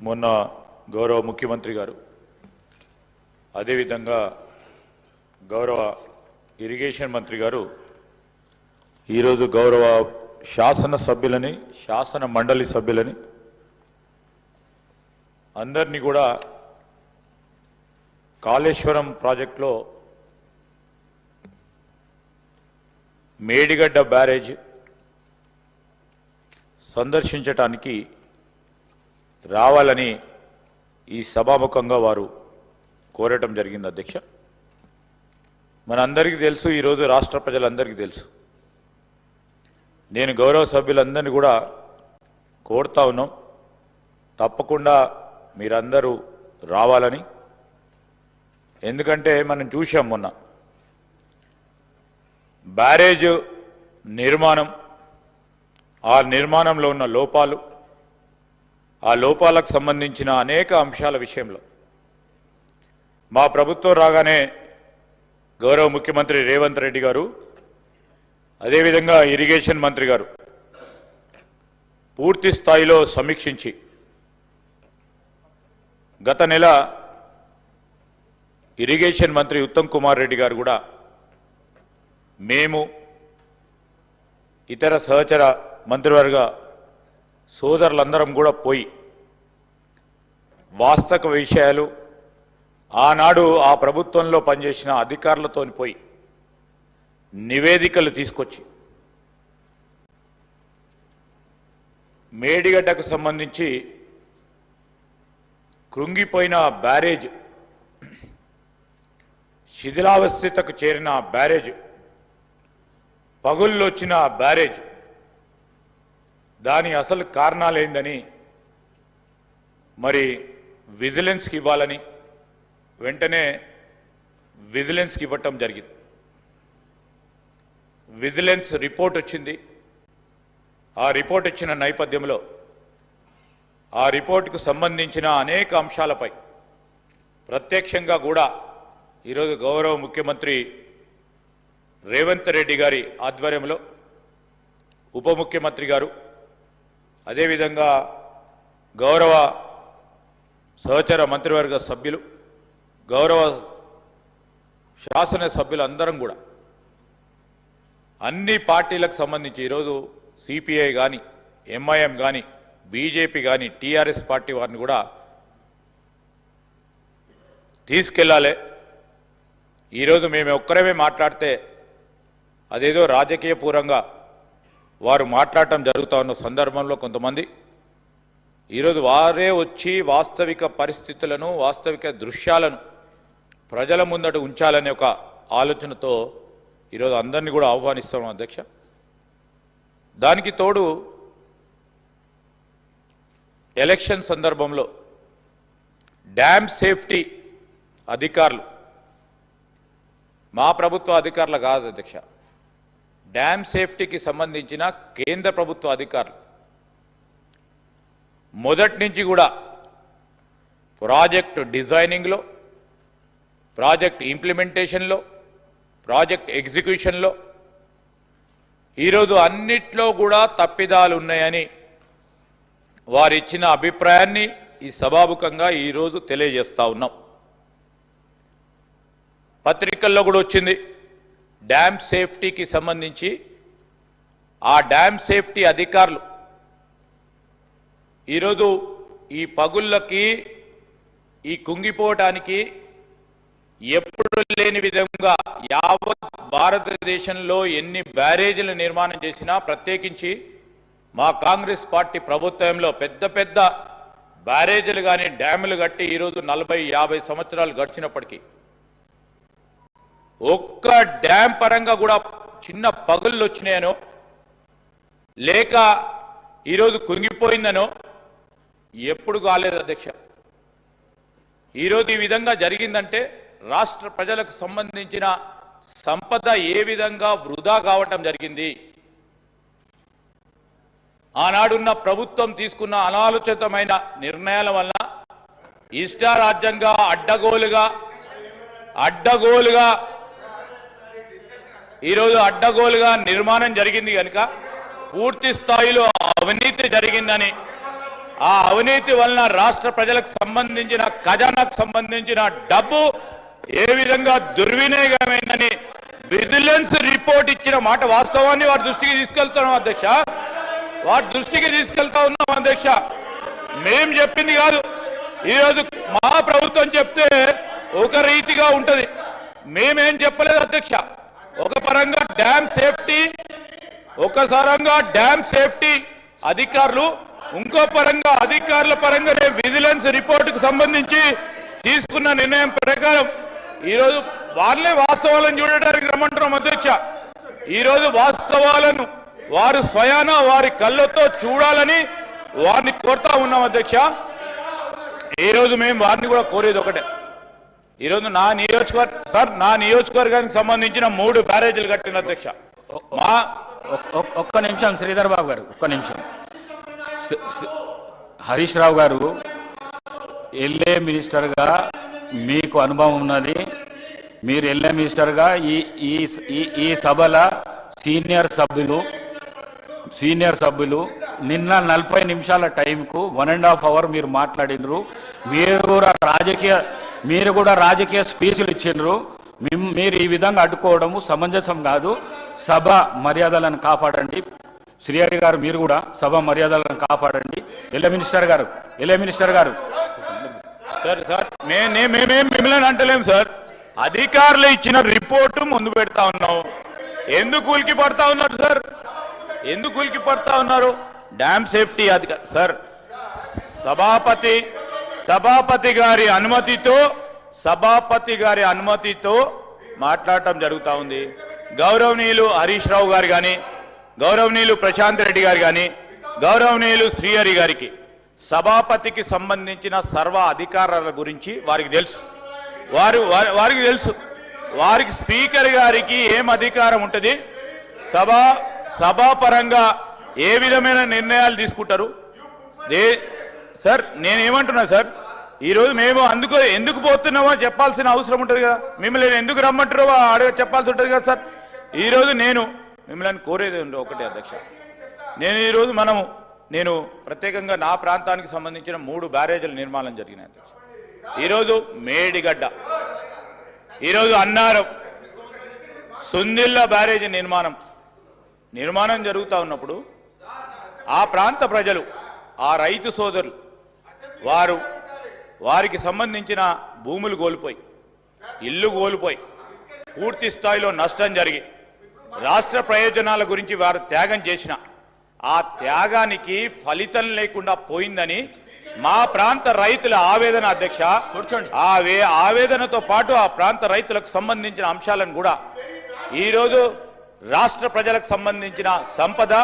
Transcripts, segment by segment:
మొన్న గౌరవ ముఖ్యమంత్రి గారు అదేవిధంగా గౌరవ ఇరిగేషన్ మంత్రి గారు ఈరోజు గౌరవ శాసన సభ్యులని శాసన మండలి సభ్యులని అందరినీ కూడా కాళేశ్వరం ప్రాజెక్టులో మేడిగడ్డ బ్యారేజ్ సందర్శించటానికి రావాలని ఈ సభాముఖంగా వారు కోరటం జరిగింది అధ్యక్ష. మనందరికీ తెలుసు ఈరోజు రాష్ట్ర ప్రజలందరికీ తెలుసు. నేను గౌరవ సభ్యులందరినీ కూడా కోరుతా ఉన్నాం. తప్పకుండా మీరందరూ రావాలని. ఎందుకంటే మనం చూసాం మొన్న బ్యారేజ్ నిర్మాణం ఆ నిర్మాణంలో ఉన్న లోపాలు ఆ లోపాలకు సంబంధించిన అనేక అంశాల విషయంలో. మా ప్రభుత్వం రాగానే గౌరవ ముఖ్యమంత్రి రేవంత్ రెడ్డి గారు అదేవిధంగా ఇరిగేషన్ మంత్రి గారు పూర్తి స్థాయిలో సమీక్షించి గత నెల ఇరిగేషన్ మంత్రి ఉత్తమ్ కుమార్ రెడ్డి గారు కూడా మేము ఇతర సహచర మంత్రివర్గ సోదరులందరం కూడా పోయి వాస్తవ విషయాలు ఆనాడు ఆ ప్రభుత్వంలో పనిచేసిన అధికారులతో పోయి నివేదికలు తీసుకొచ్చి మేడిగడ్డకు సంబంధించి కృంగిపోయిన బ్యారేజ్ శిథిలావస్థితకు చేరిన బ్యారేజ్ పగుళ్ళొచ్చిన బ్యారేజ్ దాని అసలు కారణాలేందని మరి విజిలెన్స్కి ఇవ్వాలని వెంటనే విజిలెన్స్కి ఇవ్వటం జరిగింది. విజిలెన్స్ రిపోర్ట్ వచ్చింది. ఆ రిపోర్ట్ ఇచ్చిన నేపథ్యంలో ఆ రిపోర్టుకు సంబంధించిన అనేక అంశాలపై ప్రత్యక్షంగా కూడా ఈరోజు గౌరవ ముఖ్యమంత్రి రేవంత్ రెడ్డి గారి ఆధ్వర్యంలో ఉప ముఖ్యమంత్రి గారు అదేవిధంగా గౌరవ సహచర మంత్రివర్గ సభ్యులు గౌరవ శాసన సభ్యులు అందరం కూడా. అన్ని పార్టీలకు సంబంధించి ఈరోజు సిపిఐ కానీ ఎంఐఎం కానీ బీజేపీ కానీ టీఆర్ఎస్ పార్టీ వారిని కూడా తీసుకెళ్ళాలి ఈరోజు మేము ఒక్కరమే మాట్లాడితే అదేదో రాజకీయ పూర్వంగా వారు మాట్లాడటం జరుగుతూ ఉన్న సందర్భంలో కొంతమంది ఈరోజు వారే వచ్చి వాస్తవిక పరిస్థితులను వాస్తవిక దృశ్యాలను ప్రజల ముందట ఉంచాలనే ఒక ఆలోచనతో ఈరోజు అందరినీ కూడా ఆహ్వానిస్తాం అధ్యక్ష. దానికి తోడు ఎలక్షన్ సందర్భంలో డ్యామ్ సేఫ్టీ అధికారులు మా ప్రభుత్వ అధికారులు కాదు అధ్యక్ష. డ్యామ్ సేఫ్టీకి సంబంధించిన కేంద్ర ప్రభుత్వ అధికారులు. మొదటి నుంచి కూడా ప్రాజెక్ట్ డిజైనింగ్లో ప్రాజెక్ట్ ఇంప్లిమెంటేషన్లో ప్రాజెక్ట్ ఎగ్జిక్యూషన్లో ఈరోజు అన్నిట్లో కూడా తప్పిదాలు ఉన్నాయని వారిచ్చిన అభిప్రాయాన్ని ఈ సభాముఖంగా ఈరోజు తెలియజేస్తూ ఉన్నాం. పత్రికల్లో కూడా వచ్చింది. డ్యామ్ సేఫ్టీకి సంబంధించి ఆ డ్యామ్ సేఫ్టీ అధికారులు ఈరోజు ఈ పగుళ్ళకి ఈ కుంగిపోవటానికి ఎప్పుడు లేని విధంగా యావత్ భారతదేశంలో ఎన్ని బ్యారేజీలు నిర్మాణం చేసినా ప్రత్యేకించి మా కాంగ్రెస్ పార్టీ ప్రభుత్వంలో పెద్ద పెద్ద బ్యారేజీలు కానీ డ్యాములు కట్టి ఈరోజు నలభై యాభై సంవత్సరాలు గడిచినప్పటికీ ఒక్క డ్యామ్ పరంగా కూడా చిన్న పగుళ్ళు వచ్చినాయనో లేక ఈరోజు కుంగిపోయిందనో ఎప్పుడు కాలేదు అధ్యక్ష. ఈరోజు ఈ విధంగా జరిగిందంటే రాష్ట్ర ప్రజలకు సంబంధించిన సంపద ఏ విధంగా వృధా కావటం జరిగింది. ఆనాడున్న ప్రభుత్వం తీసుకున్న అనాలోచితమైన నిర్ణయాల వల్ల ఇష్టారాజ్యంగా అడ్డగోలుగా అడ్డగోలుగా ఈరోజు అడ్డగోలుగా నిర్మాణం జరిగింది కనుక పూర్తి స్థాయిలో అవినీతి జరిగిందని ఆ అవినీతి వలన రాష్ట్ర ప్రజలకు సంబంధించిన ఖజానాకు సంబంధించిన డబ్బు ఏ విధంగా దుర్వినియోగమైందని విజిలెన్స్ రిపోర్ట్ ఇచ్చిన మాట వాస్తవాన్ని వారి దృష్టికి తీసుకెళ్తున్నాం అధ్యక్ష. వారి దృష్టికి తీసుకెళ్తా ఉన్నాం అధ్యక్ష. మేం చెప్పింది కాదు. ఈరోజు మా ప్రభుత్వం చెప్తే ఒక రీతిగా ఉంటుంది. మేమేం చెప్పలేదు అధ్యక్ష. ఒక పరంగా డ్యామ్ సేఫ్టీ ఒక పరంగా డ్యామ్ సేఫ్టీ అధికారులు ఇంకో పరంగా అధికారుల పరంగానే విజిలెన్స్ రిపోర్టుకు సంబంధించి తీసుకున్న నిర్ణయం ప్రకారం ఈరోజు వాళ్ళే వాస్తవాలను చూడడానికి రమ్మంటున్నాం అధ్యక్ష. ఈరోజు వాస్తవాలను వారు స్వయాన వారి కళ్ళతో చూడాలని వారిని కోరుతా ఉన్నాం అధ్యక్ష. ఈరోజు మేము వారిని కూడా కోరేది ఒకటే. ఈరోజు నా నియోజకవర్గ సార్ నా నియోజకవర్గానికి సంబంధించిన మూడు బ్యారేజీలు కట్టిన అధ్యక్ష. మా ఒక్- ఒక్- ఒక్క నిమిషం శ్రీధర్ బాబు గారు ఒక్క నిమిషం. హరీష్ రావు గారు ఎల్ఏ మినిస్టర్గా మీకు అనుభవం ఉన్నది. మీరు ఎల్ఏ మినిస్టర్గా ఈ ఈ ఈ- ఈ సభల సీనియర్ సభ్యులు సీనియర్ సభ్యులు నిన్న నలభై నిమిషాల టైంకు వన్ అండ్ హాఫ్ అవర్ మీరు మాట్లాడినరు. మీరు కూడా రాజకీయ మీరు కూడా రాజకీయ స్పీచ్లు ఇచ్చిండ్రు. మీరు ఈ విధంగా అడ్డుకోవడము సమంజసం కాదు. సభ మర్యాదలను కాపాడండి. శ్రీహరి గారు మీరు కూడా సభ మర్యాదలను కాపాడండి. ఎల్ఏ మినిస్టర్ గారు ఎల్ఏ మినిస్టర్ గారు. సార్ సార్ మేమేం మిమ్మల్ని అంటలేము సార్. అధికారులు ఇచ్చిన రిపోర్టు ముందు పెడతా ఉన్నావు ఎందుకు ఉలికి పడతా ఉన్నారు సార్? ఎందుకు ఉలికి పడతా ఉన్నారు? డ్యామ్ సేఫ్టీ అధికారి సార్ సభాపతి సభాపతి గారి అనుమతితో సభాపతి గారి అనుమతితో మాట్లాడటం జరుగుతూ ఉంది. గౌరవనీయులు హరీష్ రావు గారు కానీ గౌరవనీయులు ప్రశాంత్ రెడ్డి గారు కానీ గౌరవనీయులు శ్రీహరి గారికి సభాపతికి సంబంధించిన సర్వ అధికారాల గురించి వారికి తెలుసు. వారు వారి- వారికి తెలుసు. వారికి స్పీకర్ గారికి ఏం అధికారం ఉంటుంది? సభా సభాపరంగా ఏ విధమైన నిర్ణయాలు తీసుకుంటారు? సార్ నేనేమంటున్నా సార్? ఈరోజు మేము అందుకు ఎందుకు పోతున్నామో చెప్పాల్సిన అవసరం ఉంటుంది కదా. మిమ్మల్ని ఎందుకు రమ్మంటారో అడగ చెప్పాల్సి ఉంటుంది కదా సార్. ఈరోజు నేను మిమ్మల్ని కోరేది ఉంది ఒకటే అధ్యక్ష. నేను ఈరోజు మనము నేను ప్రత్యేకంగా నా ప్రాంతానికి సంబంధించిన మూడు బ్యారేజీల నిర్మాణం జరిగినాయి అధ్యక్ష. ఈరోజు మేడిగడ్డ ఈరోజు అన్నారం సుందిల్ల బ్యారేజీ నిర్మాణం నిర్మాణం జరుగుతూ ఉన్నప్పుడు ఆ ప్రాంత ప్రజలు ఆ రైతు సోదరులు వారు వారికి సంబంధించిన భూములు కోల్పోయి ఇల్లు కోల్పోయి పూర్తి స్థాయిలో నష్టం జరిగి రాష్ట్ర ప్రయోజనాల గురించి వారు త్యాగం చేసిన ఆ త్యాగానికి ఫలితం లేకుండా పోయిందని మా ప్రాంత రైతుల ఆవేదన అధ్యక్ష కూర్చోండి. ఆవేదనతో పాటు ఆ ప్రాంత రైతులకు సంబంధించిన అంశాలను కూడా ఈరోజు రాష్ట్ర ప్రజలకు సంబంధించిన సంపద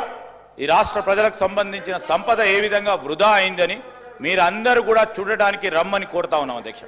ఈ రాష్ట్ర ప్రజలకు సంబంధించిన సంపద ఏ విధంగా వృధా అయిందని మీరందరూ కూడా చూడడానికి రమ్మని కోరుతా ఉన్నాం అధ్యక్ష.